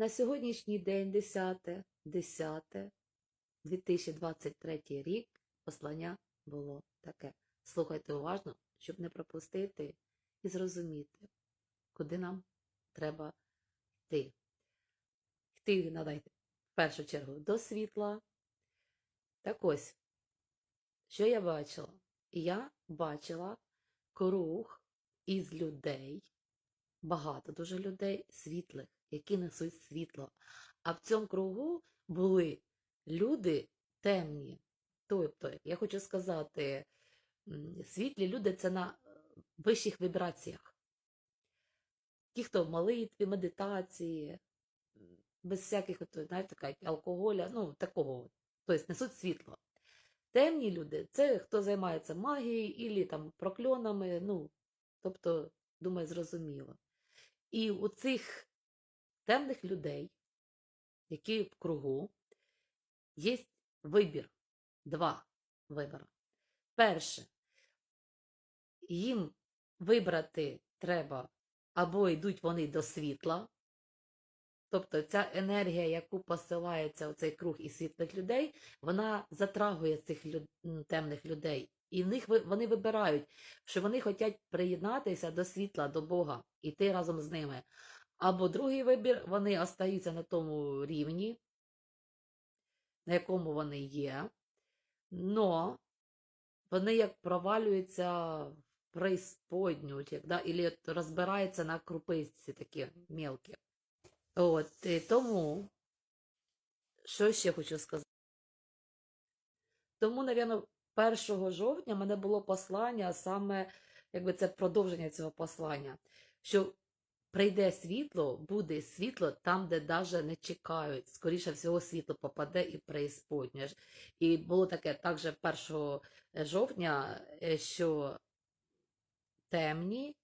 На сьогоднішній день 10, 10, 2023 рік послання було таке. Слухайте уважно, щоб не пропустити і зрозуміти, куди нам треба йти. Йти надайте в першу чергу до світла. Так ось, що я бачила? Я бачила круг із людей, багато дуже людей світлих, які несуть світло. А в цьому кругу були люди темні. Тобто, я хочу сказати, світлі люди це на е, вищих вібраціях. Ті, хто в молитві, медитації, без всяких, знаєте, така, алкоголя, ну, такого, тобто несуть світло. Темні люди це хто займається магією і там прокльонами, ну, тобто, думаю, зрозуміло. І у цих темних людей, які в кругу, є вибір, два вибори. Перше, їм вибрати треба, або йдуть вони до світла, тобто ця енергія, яку посилається у цей круг із світлих людей, вона затрагує цих люд... темних людей. І них вони вибирають, що вони хочуть приєднатися до світла, до Бога, іти разом з ними. Або другий вибір, вони остаються на тому рівні, на якому вони є, но вони як провалюються в преісподню, як, да, і розбираються на крупиці такі мелкі. От, і тому, що ще хочу сказати? Тому, напевно, 1 жовтня в мене було послання, саме якби це продовження цього послання, що прийде світло, буде світло там, де навіть не чекають. Скоріше всього, світло попаде і преісподнє. ж. І було таке також 1 жовтня, е, що темні,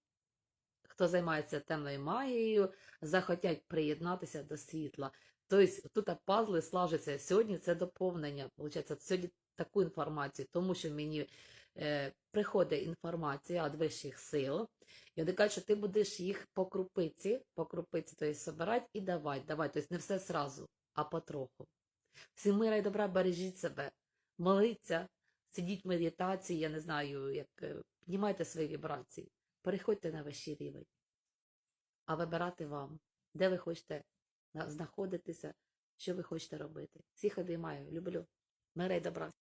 хто займається темною магією, захотять приєднатися до світла. Тобто тут пазли слажаться. Сьогодні це доповнення. Получається, сьогодні таку інформацію, тому що мені е, приходить інформація від вищих сил, і вони кажуть, що ти будеш їх по крупиці, по крупиці, тобто собирати і давати, давати. Тобто не все сразу, а потроху. Всім мира і добра, бережіть себе, моліться, сидіть в медитації, я не знаю, як е, піднімайте свої вібрації, переходьте на вищий рівень, а вибирати вам, де ви хочете знаходитися, що ви хочете робити. Всіх обіймаю, люблю. Мира й добра.